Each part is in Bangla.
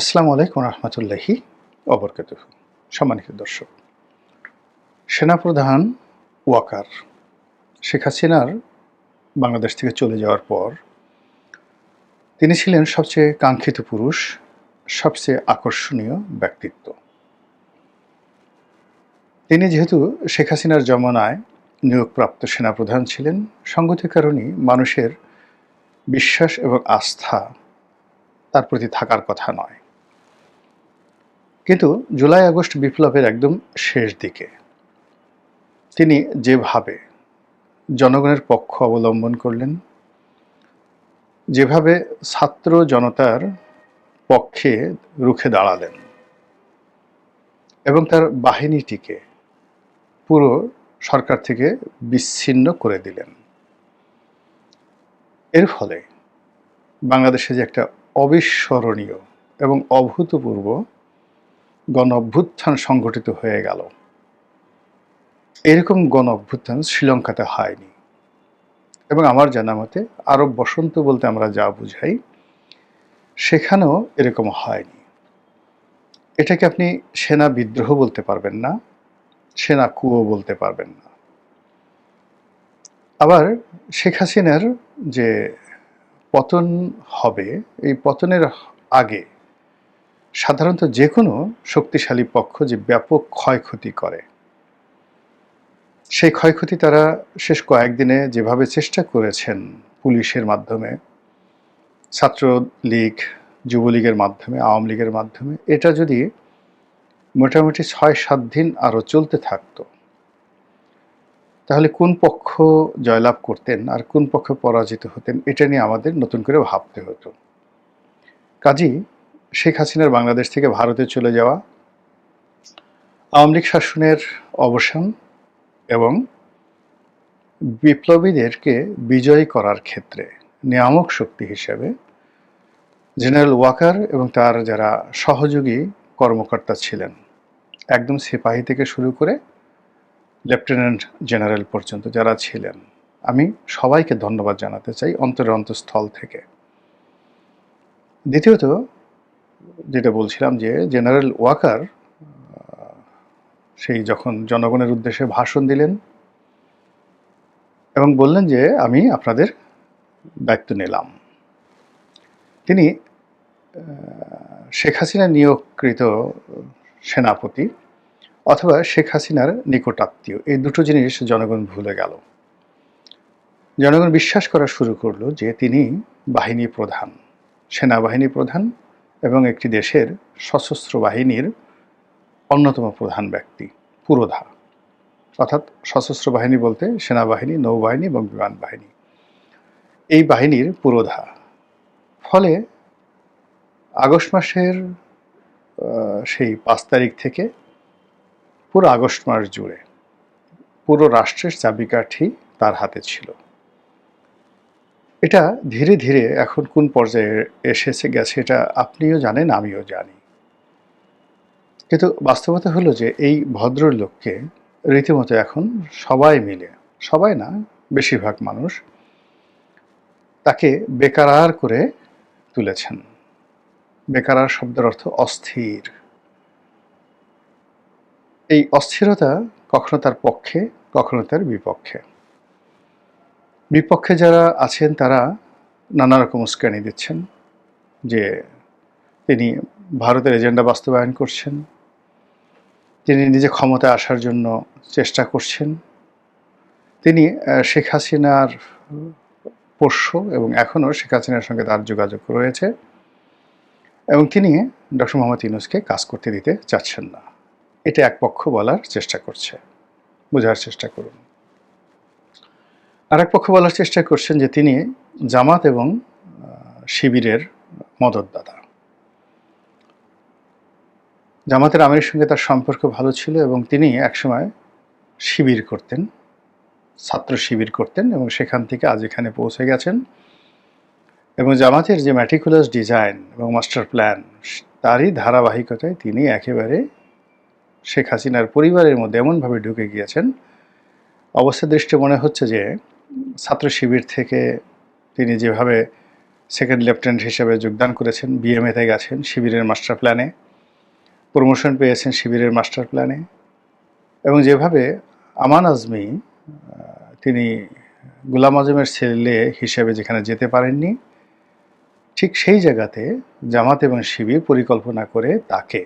আসসালামু আলাইকুম রহমতুল্লাহি অবরকাত সম্মানিত দর্শক, সেনাপ্রধান ওয়াকার শেখ হাসিনার বাংলাদেশ থেকে চলে যাওয়ার পর তিনি ছিলেন সবচেয়ে কাঙ্ক্ষিত পুরুষ, সবচেয়ে আকর্ষণীয় ব্যক্তিত্ব। তিনি যেহেতু শেখ হাসিনার জমানায় নিয়োগপ্রাপ্ত সেনাপ্রধান ছিলেন সঙ্গতির কারণেই মানুষের বিশ্বাস এবং আস্থা তার প্রতি থাকার কথা নয়। কিন্তু জুলাই, আগস্ট বিপ্লবের একদম শেষ দিকে। তিনি যেভাবে জনগণের পক্ষ অবলম্বন করলেন, যেভাবে ছাত্র জনতার পক্ষে রুখে দাঁড়ালেন এবং তার বাহিনীটিকে পুরো সরকার থেকে বিচ্ছিন্ন করে দিলেন। এর ফলে বাংলাদেশে যে একটা অবিস্মরণীয় এবং অভূতপূর্ব গণ অভ্যুত্থান সংগঠিত হয়ে গেল। এরকম গণ অভ্যুত্থান শ্রীলঙ্কাতে হয়নি। এবং আমার জানা মতে আরব বসন্ত বলতে আমরা যা বুঝাই, সেখানেও এরকম হয়নি। এটাকে আপনি সেনা বিদ্রোহ বলতে পারবেন না, সেনা কুয়ো বলতে পারবেন না। আবার শেখ হাসিনার যে পতন হবে, এই পতনের আগে সাধারণত যে কোনো শক্তিশালী পক্ষ যে ব্যাপক ক্ষয়ক্ষতি করে। সেই ক্ষয়ক্ষতি তারা শেষ কয়েকদিনে যেভাবে চেষ্টা করেছেন পুলিশের মাধ্যমে, ছাত্রলীগ, যুবলীগের মাধ্যমে, আওয়ামী লীগের মাধ্যমে, এটা যদি মোটামুটি ছয় সাত দিন আরও চলতে থাকতো, তাহলে কোন পক্ষ জয়লাভ করতেন আর কোন পক্ষ পরাজিত হতেন, এটা নিয়ে আমাদের নতুন করে ভাবতে হতো। কাজী শেখ হাসিনার বাংলাদেশ থেকে ভারতে চলে যাওয়া আওয়ামী লীগ শাসনের অবসান এবং বিপ্লবীদেরকে বিজয়ী করার ক্ষেত্রে নিয়ামক শক্তি হিসেবে জেনারেল ওয়াকার এবং তার যারা সহযোগী কর্মকর্তা ছিলেন, একদম সিপাহী থেকে শুরু করে লেফটেন্যান্ট জেনারেল পর্যন্ত যারা ছিলেন, আমি সবাইকে ধন্যবাদ জানাতে চাই অন্তরের অন্তঃস্থল থেকে। দ্বিতীয়ত যেটা বলছিলাম যে জেনারেল ওয়াকার সেই যখন জনগণের উদ্দেশ্যে ভাষণ দিলেন এবং বললেন যে আমি আপনাদের দায়িত্ব নিলাম। তিনি শেখ হাসিনা নিয়োগকৃত সেনাপতি অথবা শেখ হাসিনার নিকটাত্মীয় এই দুটো জিনিস জনগণ ভুলে গেল। জনগণ বিশ্বাস করা শুরু করল যে তিনি বাহিনী প্রধান, সেনাবাহিনী প্রধান এবং একটি দেশের সশস্ত্র বাহিনীর অন্যতম প্রধান ব্যক্তি, পুরোধা। অর্থাৎ সশস্ত্র বাহিনী বলতে সেনাবাহিনী, নৌবাহিনী এবং বিমান বাহিনী। এই বাহিনীর পুরোধা। ফলে আগস্ট মাসের সেই পাঁচ তারিখ থেকে পুরো আগস্ট মাস জুড়ে পুরো রাষ্ট্রের চাবিকাঠি তার হাতে ছিল। এটা ধীরে ধীরে এখন কোন পর্যায়ে এসেছে, গেছে এটা আপনিও জানেন, আমিও জানি। কিন্তু বাস্তবতা হলো যে এই ভদ্রলোককে রীতিমতো এখন সবাই মিলে, সবাই না, বেশিরভাগ মানুষ তাকে বেকারার করে তুলেছেন। বেকারার শব্দের অর্থ অস্থির। এই অস্থিরতা কখনো তার পক্ষে, কখনো তার বিপক্ষে। বিপক্ষে যারা আছেন, তারা নানা রকম উস্কানি দিচ্ছেন যে তিনি ভারতের এজেন্ডা বাস্তবায়ন করছেন, তিনি নিজে ক্ষমতায় আসার জন্য চেষ্টা করছেন, তিনি শেখ হাসিনার পোষ্য এবং এখনও শেখ হাসিনার সঙ্গে তার যোগাযোগ রয়েছে এবং তিনি ডক্টর মোহাম্মদ ইউনুসকে কাজ করতে দিতে চাচ্ছেন না। এটা এক পক্ষ বলার চেষ্টা করছে। বোঝার চেষ্টা করুন। আর এক পক্ষ বলার চেষ্টা করছেন যে তিনি জামাত এবং শিবিরের মদতদাতা। জামাতের আমিরের সঙ্গে তার সম্পর্ক ভালো ছিল এবং তিনি একসময় শিবির করতেন, ছাত্র শিবির করতেন এবং সেখান থেকে আজ এখানে পৌঁছে গেছেন। এবং জামাতের যে ম্যাটিকুলাস ডিজাইন এবং মাস্টার প্ল্যান তারই ধারাবাহিকতায় তিনি একেবারে শেখ হাসিনার পরিবারের মধ্যে এমনভাবে ঢুকে গিয়েছেন। অবস্থা দৃষ্টি মনে হচ্ছে যে ছাত্র শিবির থেকে তিনি যেভাবে সেকেন্ড লেফটেন্যান্ট হিসেবে যোগদান করেছেন বিএমএতে গেছেন শিবিরের মাস্টার প্ল্যানে প্রমোশন পেয়েছেন শিবিরের মাস্টার প্ল্যানে এবং যেভাবে আমান আজমি তিনি গুলাম আজমের ছেলে হিসেবে যেখানে যেতে পারেননি, ঠিক সেই জায়গাতে জামাত এবং শিবির পরিকল্পনা করে তাকে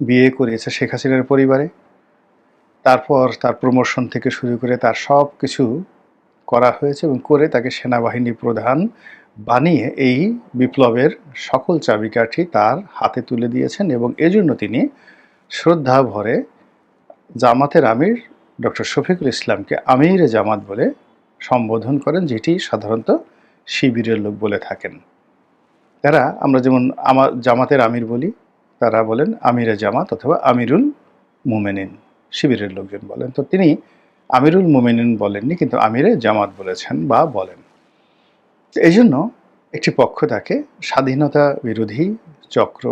বিয়ে করিয়েছে শেখ হাসিনার পরিবারে। তারপর তার প্রমোশন থেকে শুরু করে তার সব কিছু করা হয়েছে এবং করে তাকে সেনাবাহিনী প্রধান বানিয়ে এই বিপ্লবের সকল চাবিকাঠি তার হাতে তুলে দিয়েছেন এবং এজন্য তিনি শ্রদ্ধা ভরে জামাতের আমির ডক্টর শফিকুল ইসলামকে আমির জামাত বলে সম্বোধন করেন, যেটি সাধারণত শিবিরের লোক বলে থাকেন। তারা আমরা যেমন আমার জামাতের আমির বলি, তারা বলেন আমিরে জামাত অথবা আমিরুল মুমেনিন, শিবিরের লোকজন বলেন। তো তিনি আমিরুল মুমেনিন বলেননি, কিন্তু আমিরে জামাত বলেছেন বা বলেন। এই জন্য একটি পক্ষ তাকে স্বাধীনতা বিরোধী চক্র,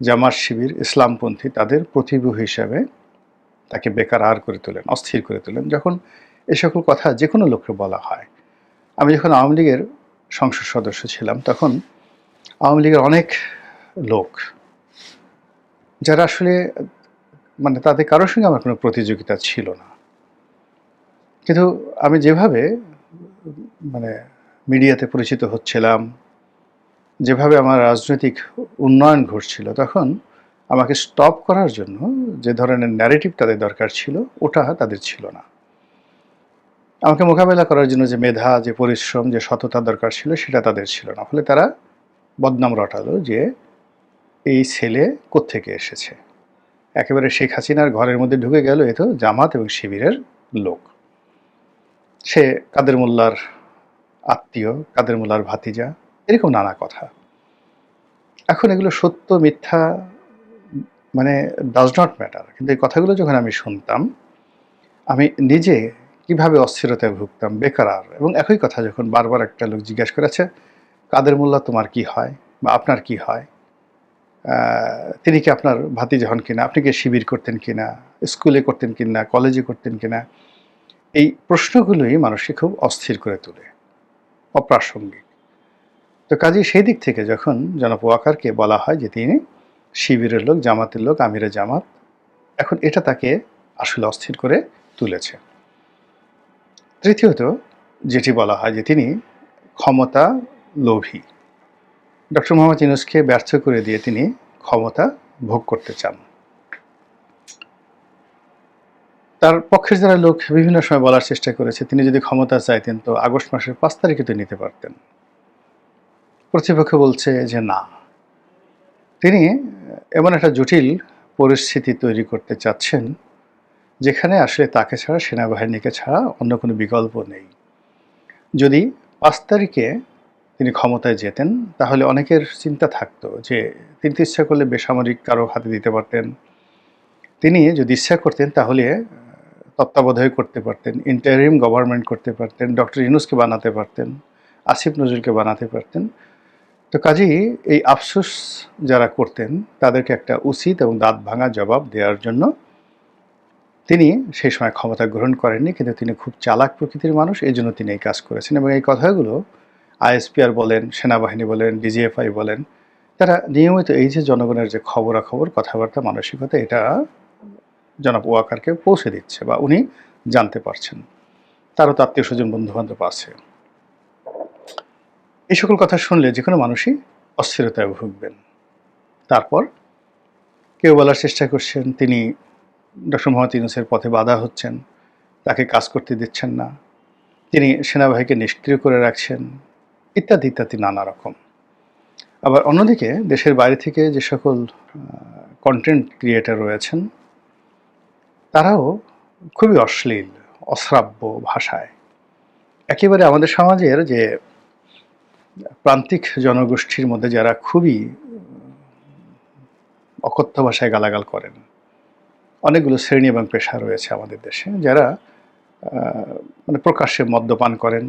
জামাত শিবির, ইসলামপন্থী তাদের প্রতিভূ হিসাবে তাকে বেকার আর করে তোলেন, অস্থির করে তোলেন। যখন এ সকল কথা যে কোনো লোককে বলা হয়, আমি যখন আওয়ামী লীগের সংসদ সদস্য ছিলাম, তখন আওয়ামী লীগের অনেক লোক যারা আসলে মানে তাদের কারোর সঙ্গে আমার কোনো প্রতিযোগিতা ছিল না। কিন্তু আমি যেভাবে মানে মিডিয়াতে পরিচিত হচ্ছিলাম, যেভাবে আমার রাজনৈতিক উন্নয়ন ঘটছিল, তখন আমাকে স্টপ করার জন্য যে ধরনের ন্যারেটিভ তাদের দরকার ছিল, ওটা তাদের ছিল না। আমাকে মোকাবেলা করার জন্য যে মেধা, যে পরিশ্রম, যে সততা দরকার ছিল, সেটা তাদের ছিল না। ফলে তারা বদনাম রটালো যে, এই ছেলে কোত্থেকে এসেছে? একেবারে শেখ হাসিনার ঘরের মধ্যে ঢুকে গেল এ তো জামাত এবং শিবিরের লোক। সে কাদের মোল্লার আত্মীয়, কাদের মোল্লার ভাতিজা, এরকম নানা কথা। এখন এগুলো সত্য, মিথ্যা মানে ডাজ নট ম্যাটার কিন্তু এই কথাগুলো যখন আমি শুনতাম, আমি নিজে কীভাবে অস্থিরতায় ভুগতাম, বেকার এবং একই কথা যখন বারবার একটা লোক জিজ্ঞেস করেছে, কাদের মোল্লা, তোমার কি হয়? বা আপনার কি হয়? তিনি কি আপনার ভাতিজা হন কিনা? আপনি কি শিবির করতেন কিনা? স্কুলে করতেন কিনা? কলেজে করতেন কিনা? এই প্রশ্নগুলোই মানুষকে খুব অস্থির করে তোলে, অপ্রাসঙ্গিক। তো কাজে সেই দিক থেকে যখন জনাব ওয়াকারকে বলা হয় যে তিনি শিবিরের লোক, জামাতের লোক, আমিরে জামাত, এখন এটা তাকে আসলে অস্থির করে তুলেছে। তৃতীয়ত, যেটি বলা হয় যে তিনি ক্ষমতা লোভী। ডক্টর মোহাম্মদ ইউনুসকে ব্যর্থ করে দিয়ে তিনি ক্ষমতা ভোগ করতে চান। তার পক্ষের যারা লোক, বিভিন্ন সময় বলার চেষ্টা করেছে, তিনি যদি ক্ষমতা চাইতেন তো আগস্ট মাসের পাঁচ তারিখে তো নিতে পারতেন। প্রতিপক্ষ বলছে যে না। তিনি এমন একটা জটিল পরিস্থিতি তৈরি করতে চাচ্ছেন, যেখানে আসলে তাকে ছাড়া, সেনাবাহিনীকে ছাড়া অন্য কোনো বিকল্প নেই। যদি পাঁচ তারিখে তিনি ক্ষমতায় যেতেন, তাহলে অনেকের চিন্তা থাকতো যে তিনি ইচ্ছা করলে বেসামরিক কারও হাতে দিতে পারতেন। তিনি যদি ইচ্ছা করতেন, তাহলে তত্ত্বাবধায়ক করতে পারতেন ইন্টারিম গভর্নমেন্ট করতে পারতেন ডক্টর ইউনুসকে বানাতে পারতেন, আসিফ নজরুলকে বানাতে পারতেন। তো কাজেই এই আফসোস যারা করতেন, তাদেরকে একটা উচিত এবং দাঁত ভাঙা জবাব দেওয়ার জন্য তিনি সেই সময় ক্ষমতা গ্রহণ করেননি, কিন্তু তিনি খুব চালাক প্রকৃতির মানুষ, এই জন্য তিনি এই কাজ করেছেন এবং এই কথাগুলো আইএসপিআর বলেন, সেনাবাহিনী বলেন, ডিজিএফআই বলেন, তারা নিয়মিত এই যে জনগণের যে খবরাখবর, কথাবার্তা, মানসিকতা, এটা জনাব ওয়াকারকে পৌঁছে দিচ্ছে বা উনি জানতে পারছেন। তারও তো আত্মীয় স্বজন বন্ধু বান্ধব আছে। এই সকল কথা শুনলে যে কোনো মানুষই অস্থিরতায় ভুগবেন। তারপর কেউ বলার চেষ্টা করছেন, তিনি ডক্টর মোহাম্মদ ইউনুসের পথে বাধা হচ্ছেন, তাকে কাজ করতে দিচ্ছেন না, তিনি সেনাবাহিনীকে নিষ্ক্রিয় করে রাখছেন, ইত্যাদি ইত্যাদি, নানা রকম। আবার অন্যদিকে দেশের বাইরে থেকে যে সকল কন্টেন্ট ক্রিয়েটার রয়েছেন তারাও খুবই অশ্লীল, অশ্রাব্য ভাষায়। একেবারে আমাদের সমাজের যে প্রান্তিক জনগোষ্ঠীর মধ্যে যারা খুবই অকথ্য ভাষায় গালাগাল করেন, অনেকগুলো শ্রেণি এবং পেশা রয়েছে আমাদের দেশে, যারা মানে প্রকাশ্যে মদ্যপান করেন।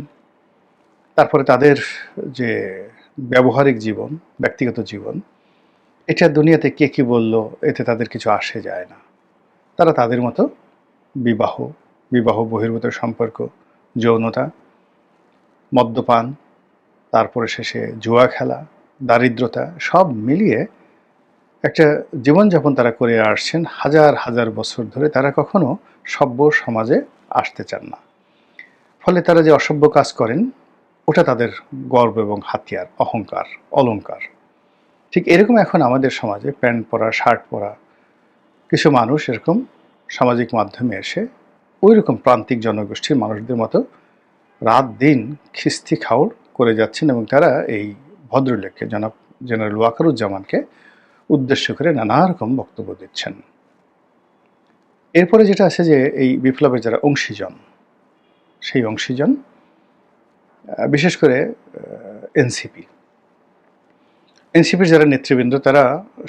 তারপরে তাদের যে ব্যবহারিক জীবন, ব্যক্তিগত জীবন, এটা দুনিয়াতে কে কি বলল, এতে তাদের কিছু আসে যায় না। তারা তাদের মতো বিবাহ বিবাহ বহির্ভূত সম্পর্ক, যৌনতা, মদ্যপান, তারপরে শেষে জুয়া খেলা, দারিদ্রতা, সব মিলিয়ে একটা জীবনযাপন তারা করে আসছেন হাজার হাজার বছর ধরে তারা কখনো সভ্য সমাজে আসতে চান না। ফলে তারা যে অসভ্য কাজ করেন, ওটা তাদের গর্ব এবং হাতিয়ার, অহংকার, অলংকার। ঠিক এরকম এখন আমাদের সমাজে প্যান্ট পরা, শার্ট পরা কিছু মানুষ এরকম সামাজিক মাধ্যমে এসে ওই রকম প্রান্তিক জনগোষ্ঠীর মানুষদের মতো রাত দিন খিস্তি খাওর করে যাচ্ছেন এবং তারা এই ভদ্রলোককে, জনাব জেনারেল ওয়াকারুজ্জামানকে উদ্দেশ্য করে নানা রকম বক্তব্য দিচ্ছেন। এরপরে যেটা আছে যে এই বিপ্লবের যারা অংশীজন, সেই অংশীজন বিশেষ করে এনসিপি। এনসিপির যারা নেতৃবৃন্দ, তারা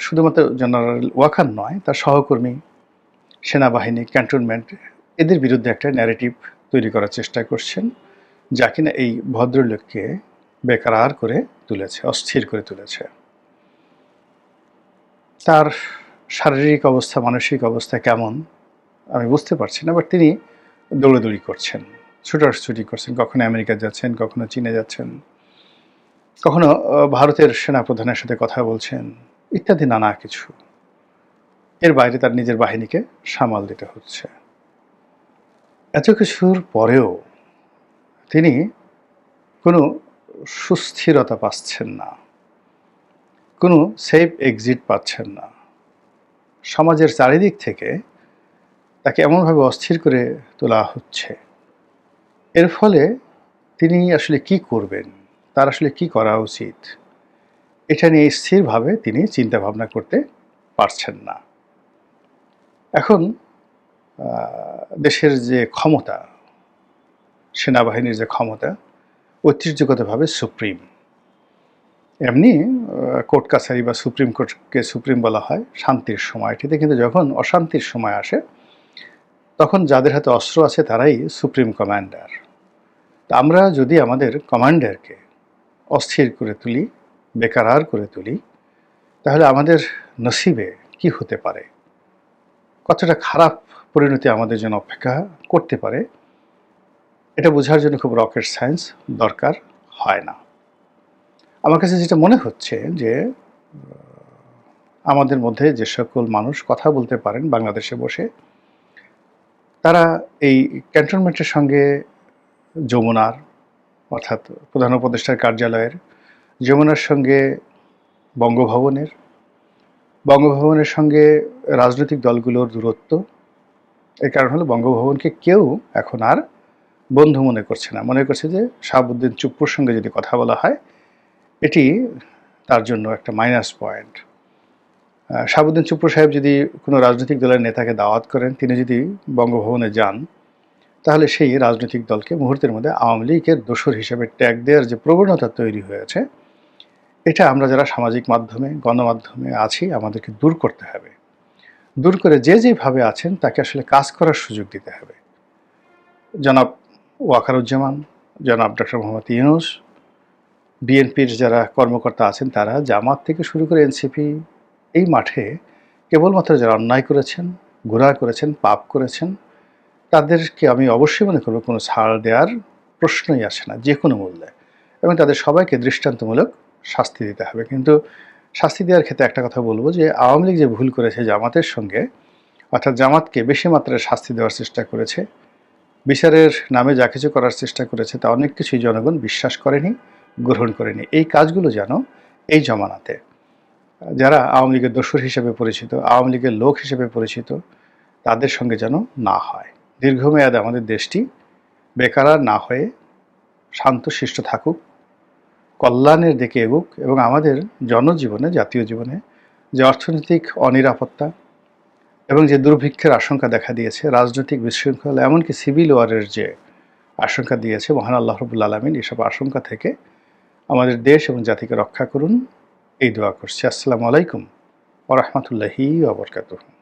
শুধুমাত্র জেনারেল ওয়াকার নয়, তার সহকর্মী, সেনাবাহিনী, ক্যান্টনমেন্ট, এদের বিরুদ্ধে একটা ন্যারেটিভ তৈরি করার চেষ্টা করছেন, যা কিনা এই ভদ্রলোককে বেকারার করে তুলেছে, অস্থির করে তুলেছে। তার শারীরিক অবস্থা, মানসিক অবস্থা কেমন, আমি বুঝতে পারছি না বাট তিনি দৌড়াদৌড়ি করছেন। ছুটাছুটি করছেন, কখনো আমেরিকা যাচ্ছেন, কখনো চীনে যাচ্ছেন। কখনো ভারতের সেনাপ্রধানের সাথে কথা বলছেন, ইত্যাদি নানা কিছু। এর বাইরে তার নিজের বাহিনীকে সামাল দিতে হচ্ছে। এত কিছুর পরেও তিনি কোনো সুস্থিরতা পাচ্ছেন না, কোনো সেফ এক্সিট পাচ্ছেন না। সমাজের চারিদিক থেকে তাকে এমনভাবে অস্থির করে তোলা হচ্ছে। এর ফলে তিনি আসলে কি করবেন? তার আসলে কি করা উচিত? এটা নিয়ে স্থিরভাবে তিনি চিন্তা ভাবনা করতে পারছেন না। এখন দেশের যে ক্ষমতা, সেনাবাহিনীর যে ক্ষমতা, ঐতিহ্যগতভাবে সুপ্রিম। এমনি কোর্ট কাছারি বা সুপ্রিম কোর্টকে সুপ্রিম বলা হয় শান্তির সময়টিতে, কিন্তু যখন অশান্তির সময় আসে, তখন যাদের হাতে অস্ত্র আছে তারাই সুপ্রিম কমান্ডার। তা আমরা যদি আমাদের কমান্ডারকে অস্থির করে তুলি, বেকারার করে তুলি, তাহলে আমাদের নসিবে কি হতে পারে? কতটা খারাপ পরিণতি আমাদের জন্য অপেক্ষা করতে পারে? এটা বোঝার জন্য খুব রকেট সায়েন্স দরকার হয় না। আমার কাছে যেটা মনে হচ্ছে যে আমাদের মধ্যে যে সকল মানুষ কথা বলতে পারেন বাংলাদেশে বসে, তারা এই ক্যান্টনমেন্টের সঙ্গে যমুনার অর্থাৎ প্রধান উপদেষ্টার কার্যালয়ের যমুনার সঙ্গে বঙ্গভবনের বঙ্গভবনের সঙ্গে রাজনৈতিক দলগুলোর দূরত্ব। এর কারণ হলো বঙ্গভবনকে কেউ এখন আর বন্ধু মনে করছে না। মনে করছে যে শাহাবুদ্দিন চুপ্পুর সঙ্গে যদি কথা বলা হয়, এটি তার জন্য একটা মাইনাস পয়েন্ট শাহাবুদ্দিন চুপ্পু সাহেব যদি কোনো রাজনৈতিক দলের নেতাকে দাওয়াত করেন, তিনি যদি বঙ্গভবনে যান তাহলে সেই রাজনৈতিক দলকে মুহূর্তের মধ্যে আওয়ামী লীগের দোসর হিসেবে ট্যাগ দেওয়ার যে প্রবণতা তৈরি হয়েছে, এটা আমরা যারা সামাজিক মাধ্যমে, গণমাধ্যমে আছি, আমাদেরকে দূর করতে হবে। দূর করে যে যেভাবে আছেন, তাকে আসলে কাজ করার সুযোগ দিতে হবে। জনাব ওয়াকারুজ্জামান, জনাব ডক্টর মোহাম্মদ ইউনুস, বিএনপির যারা কর্মকর্তা আছেন, তারা জামাত থেকে শুরু করে এনসিপি এই মাঠে কেবলমাত্র যারা অন্যায় করেছেন গুণা করেছেন, পাপ করেছেন তাদেরকে আমি অবশ্যই মনে করব কোনো ছাড় দেওয়ার প্রশ্নই আসে না, যে কোনো মূল্যে। এবং তাদের সবাইকে দৃষ্টান্তমূলক শাস্তি দিতে হবে। কিন্তু শাস্তি দেওয়ার ক্ষেত্রে একটা কথা বলব যে, আওয়ামী লীগ যে ভুল করেছে জামাতের সঙ্গে, অর্থাৎ জামাতকে বেশি মাত্রায় শাস্তি দেওয়ার চেষ্টা করেছে, বিচারের নামে যা কিছু করার চেষ্টা করেছে, তা অনেক কিছুই জনগণ বিশ্বাস করেনি, গ্রহণ করেনি। এই কাজগুলো যেন এই জমানাতে, যারা আওয়ামী লীগের দোসর হিসেবে পরিচিত, আওয়ামী লীগের লোক হিসেবে পরিচিত, তাদের সঙ্গে যেন না হয়। দীর্ঘমেয়াদে আমাদের দেশটি বেকারার না হয়ে শান্ত শান্তশিষ্ট থাকুক, কল্যাণের দিকে এগুক এবং আমাদের জনজীবনে, জাতীয় জীবনে যে অর্থনৈতিক অনিরাপত্তা এবং যে দুর্ভিক্ষের আশঙ্কা দেখা দিয়েছে, রাজনৈতিক বিশৃঙ্খলা, এমনকি সিভিল ওয়ারের যে আশঙ্কা দিয়েছে, মহান আল্লাহ রবুল আলমিন, এসব আশঙ্কা থেকে আমাদের দেশ এবং জাতিকে রক্ষা করুন। এই দোয়া করছি। আসসালামু আলাইকুম ওরহমতুল্লাহি আবরকাতুহ